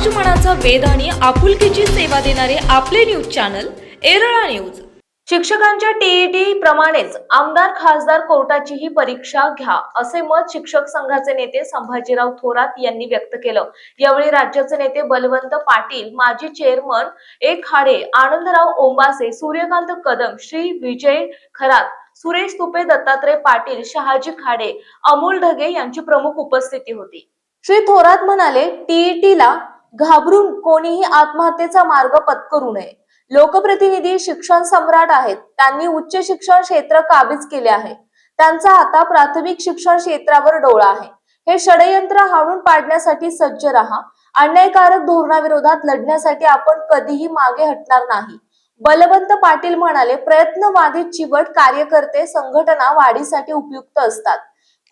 समाजमनाचा वेध आणि आपुलकीची सेवा देणारे आपले न्यूज चॅनल एरळा न्यूज. शिक्षकांच्या टीईटी प्रमाणेच आमदार खासदार कोर्टाचीही परीक्षा घ्या असे मत शिक्षक संघाचे नेते संभाजीराव थोरात यांनी व्यक्त केलं. यावेळी राज्याचे नेते बलवंत पाटील माजी चेअरमन एक खाडे आनंदराव ओंबासे सूर्यकांत कदम श्री विजय खरात सुरेश तुपे दत्तात्रय पाटील शहाजी खाडे अमोल ढगे यांची प्रमुख उपस्थिती होती. श्री थोरात म्हणाले टीईटीला घाबरून कोणीही आत्महत्येचा मार्ग पत्करू नये. लोकप्रतिनिधी शिक्षण सम्राट आहेत. त्यांनी उच्च शिक्षण क्षेत्र काबीज केले आहे. त्यांचा आता प्राथमिक शिक्षण क्षेत्रावर डोळा आहे. हे षडयंत्र हाणून पाडण्यासाठी सज्ज रहा. अन्यायकारक धोरणाविरोधात लढण्यासाठी आपण कधीही मागे हटणार नाही. बलवंत पाटील म्हणाले प्रयत्नवादी चिवट कार्यकर्ते संघटना वाढीसाठी उपयुक्त असतात.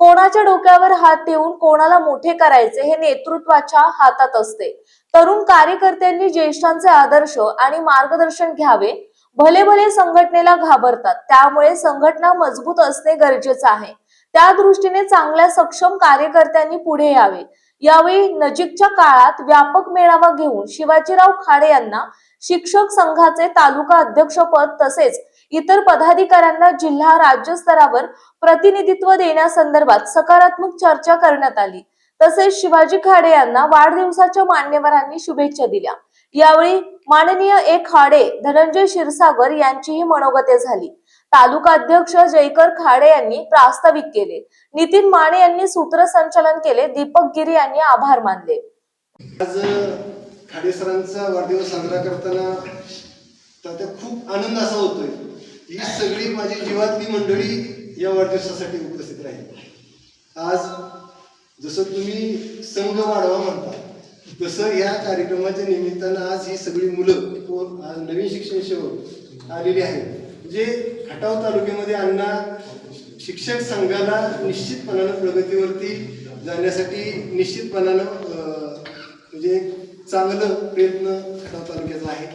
कोणाच्या डोक्यावर हात ठेवून कोणाला मोठे करायचे हे नेतृत्वाच्या हातात असते. तरुण कार्यकर्त्यांनी ज्येष्ठांचे आदर्श आणि मार्गदर्शन घ्यावे. भले भले संघटनेला घाबरतात त्यामुळे संघटना मजबूत असणे गरजेचे आहे. त्या दृष्टीने चांगल्या सक्षम कार्यकर्त्यांनी पुढे यावे. यावेळी नजीकच्या काळात व्यापक मेळावा घेऊन शिवाजीराव खाडे यांना शिक्षक संघाचे तालुका अध्यक्षपद तसेच इतर पदाधिकाऱ्यांना जिल्हा राज्य स्तरावर प्रतिनिधित्व देण्यासंदर्भात सकारात्मक चर्चा करण्यात आली. तसेच शिवाजी खाडे यांना वाढदिवसाच्या मान्यवरांनी शुभेच्छा दिल्या. यावेळी माननीय ए. खाडे धनंजय क्षीरसागर यांचीही मनोगते झाली. तालुका अध्यक्ष जयकर खाडे यांनी प्रास्ताविक केले. नितीन माने यांनी सूत्रसंचालन केले. दीपक गिरी यांनी आभार मानले. आज खाडे सरांचा वाढदिवस साजरा करताना तर खूप आनंद असा होतोय. ही सगळी माझी जीवातली मंडळी या वाढदिवसासाठी उपस्थित राहील. आज जसं तुम्ही संघ वाढवा म्हणता तसं या कार्यक्रमाच्या निमित्तानं आज ही सगळी मुलं व आज नवीन शिक्षण सेवक आलेली आहेत. जे खटाव तालुक्यामध्ये अण्णा शिक्षक संघाला निश्चितपणानं प्रगतीवरती जाण्यासाठी निश्चितपणानं म्हणजे एक चांगलं प्रयत्न खटाव तालुक्याचा आहे.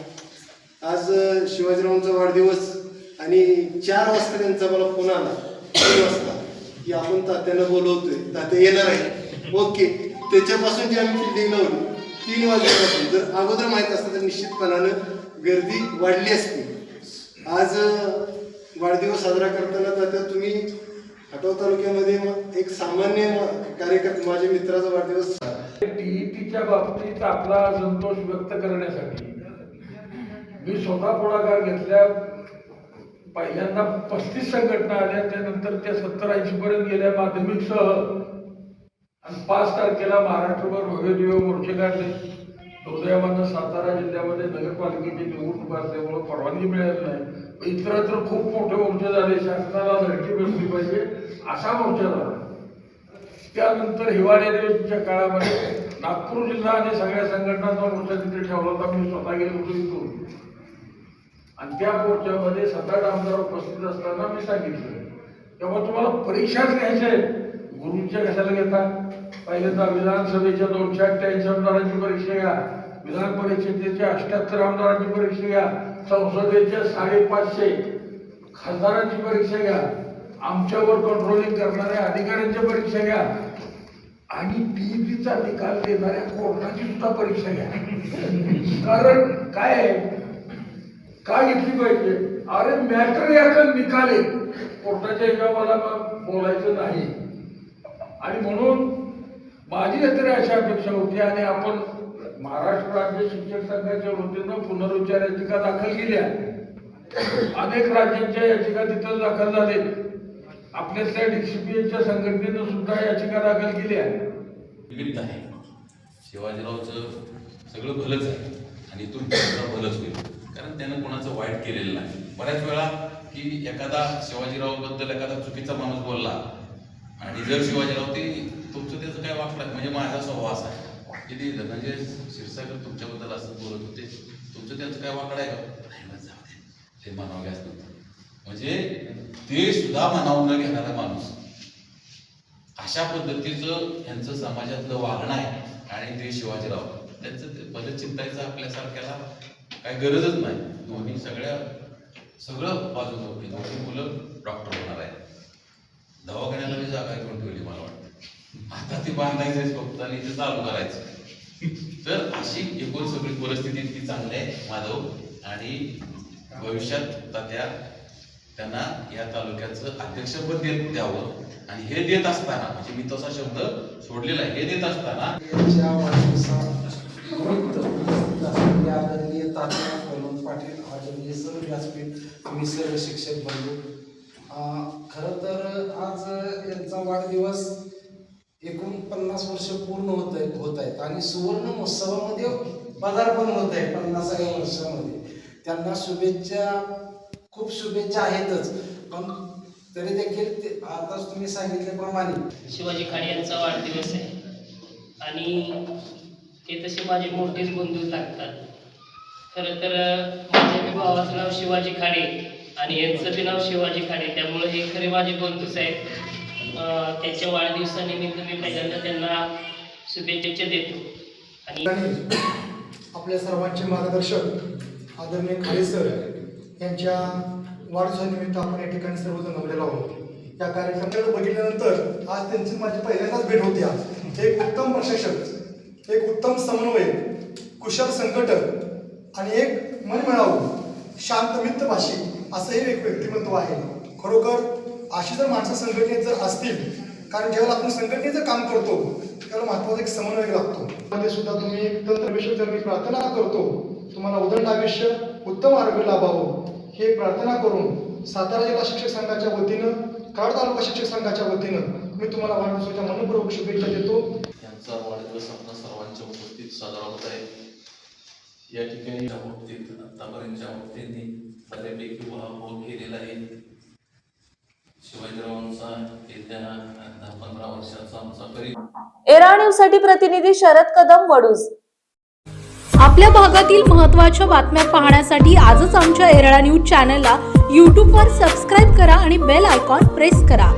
आज शिवाजीरावांचा वाढदिवस आणि चार वाजता त्यांचा मला फोन आला. तीन वाजता. की आपण तात्यांना बोलवतोय. तात्या येणार आहे ओके. त्याच्यापासून जी आम्ही फिल्डिंग लावली तीन वाजल्यापासून जर अगोदर माहीत असतं तर निश्चितपणानं गर्दी वाढली असती. आज वाढदिवस साजरा करताना तात्या तुम्ही खटाव तालुक्यामध्ये एक सामान्य म- कार्यकर्ता माझ्या मित्राचा वाढदिवस टीईटीच्या बाबतीत आपला संतोष व्यक्त करण्यासाठी मी स्वतः पुढाकार घेतल्या पहिल्यांदा पस्तीस संघटना आल्या त्यानंतर त्या सत्तर ऐंशी पर्यंत गेल्या माध्यमिकसह आणि पाच तारखेला महाराष्ट्रभर भव्य दिव्य मोर्चे काढले. हृदयामधनं सातारा जिल्ह्यामध्ये नगरपालिकेची निवडणूक असल्यामुळे परवानगी मिळत नाही. इतरत्र खूप मोठे मोर्चे झाले शासनाला धडकी बसली पाहिजे असा मोर्चा झाला. त्यानंतर हिवाळ्या दिवसच्या काळामध्ये नागपूर जिल्हा आणि सगळ्या संघटनांचा मोर्चा तिथे ठेवला होता. मी स्वतः गेलो होतो आणि त्या मोर्चामध्ये सात आठ आमदार उपस्थित असताना मी सांगितलं. तेव्हा तुम्हाला परीक्षाच घ्यायच्या आहेत. गुरुंच्या कशाला घेता? पहिल्यांदा विधानसभेच्या दोनशे अठ्ठ्याऐंशी आमदारांची परीक्षा घ्या. विधान परिषदेच्या अष्ट्याहत्तर आमदारांची परीक्षा घ्या. संसदेच्या साडेपाचशे खासदारांची परीक्षा घ्या. आमच्यावर कंट्रोलिंग करणाऱ्या अधिकाऱ्यांच्या परीक्षा घ्या. आणि टीईपीचा निकाल देणाऱ्या कोर्टाची सुद्धा परीक्षा घ्या. कारण काय काय का घेतली पाहिजे? अरे मॅटर याचा निकाले. कोर्टाच्या ह्याच्यावर मला मग बोलायचं नाही. आणि म्हणून माझी तरी अशा अपेक्षा होती आणि आपण महाराष्ट्र राज्य शिक्षक संघाच्या वतीनं पुनरुच्चार याचिका दाखल केल्या. अनेक राज्यांच्या याचिका तिथं दाखल झाले. आपल्यातल्या डीसीपीएच्या संघटनेनं सुद्धा याचिका दाखल केल्या. निमित्त आहे. शिवाजीरावचं सगळं भलंच आहे. आणि इथून भलंच होईल. कारण त्यानं कोणाचं वाईट केलेलं नाही. बऱ्याच वेळा की एखादा शिवाजीरावबद्दल एखादा चुकीचा माणूस बोलला आणि जर शिवाजीराव ते तुमचं त्याचं काय वाकडं म्हणजे माझा स्वभाव असा आहे. की ते धनंजय क्षीरसागर तुमच्याबद्दल असं बोलत होते. तुमचं त्यांचं काय वाकडं आहे का? नाही जाऊ दे. ते म्हणावं घ्याच म्हणजे ते सुद्धा म्हणावं न घेणारा माणूस. अशा पद्धतीचं यांचं समाजातलं वागणं आहे. आणि ते शिवाजीराव. त्यांचं ते भलं चिंतायचं आपल्यासारख्याला काय गरजच नाही. दोन्ही सगळ्या सगळं बाजून होते. दोन्ही मुलं डॉक्टर होणार आहे दवाखान्याला मी जागा करून ठेवली मला वाटतं. आता बांधायचं बांधायचंच फक्त आणि ते चालू करायचं. तर अशी एकूण सगळी परिस्थिती इतकी चांगली आहे माधव. आणि भविष्यात तात्या त्यांना या तालुक्याचं अध्यक्षपद देत द्यावं. आणि हे देत असताना म्हणजे मी तसा शब्द सोडलेला आहे. हे देत असताना उपस्थित असलेले आदरणीय तात्या बलवंत पाटील आदरणीय सर्व व्यासपीठ मी सर्व शिक्षक बंधू. खरं तर आज यांचा वाढदिवस एकूण पन्नास वर्ष पूर्ण होत आहे होत आहेत. आणि सुवर्ण महोत्सवामध्ये पदार्पण होत आहे पन्नासाव्या वर्षामध्ये. त्यांना शुभेच्छा खूप शुभेच्छा आहेतच. पण तरी देखील ते आताच तुम्ही सांगितल्याप्रमाणे शिवाजी खाडे यांचा वाढदिवस आहे. आणि ते तसे माझे मोठेच बंधू लागतात. खरं तर माझ्या भावाचं नाव शिवाजी खाडे आणि यांचं बी नाव शिवाजी खाडे. त्यामुळे हे खरे माझे बंधूच आहेत. त्यांच्या वाढदिवसानिमित्त मी पहिल्यांदा त्यांना शुभेच्छा देतो. आणि आपल्या सर्वांचे मार्गदर्शक आदरणीय खाडे सर यांच्या वाढदिवसानिमित्त आपण या ठिकाणी सर्वजण जमलेलो आहोत. या कार्यक्रमाकडे बघितल्यानंतर आज त्यांची माझी पहिल्यांदाच भेट होती आज. एक उत्तम प्रशासक एक उत्तम समन्वयक कुशल संघटक आणि एक मनमिळावू शांत मित्र भाषिक असं हे एक व्यक्तिमत्व आहे. खरोखर अशी जर माणसं संघटनेत जर असतील कारण ज्यावेळेला आपण संघटनेचं काम करतो त्याला महत्त्वाचा एक समन्वय लागतो. मध्ये सुद्धा तुम्ही तंत्र विश्व मी प्रार्थना करतो तुम्हाला उदंड आयुष्य उत्तम आरोग्य लाभावं हे प्रार्थना करून सातारा जिल्हा शिक्षक संघाच्या वतीनं कराड तालुका शिक्षक संघाच्या वतीनं मी तुम्हाला वाढदिवसाच्या मनपूर्वक शुभेच्छा देतो. यांचा वाढदिवस आपल्या सर्वांच्या उपस्थित साजरा होत आहे. या ठिकाणी या बाबतीत आतापर्यंतच्या बाबतींनी बऱ्यापैकी उहापोह केलेला आहे. शिवाजीरावांचा येत्या दहा पंधरा वर्षाचा आमचा परि एरा न्यूजसाठी प्रतिनिधी शरद कदम वडूज. आपल्या भागातील महत्त्वाच्या बातम्या पाहण्यासाठी आजच आमच्या एरळा न्यूज चॅनलला यूट्यूबवर सबस्क्राईब करा आणि बेल आयकॉन प्रेस करा.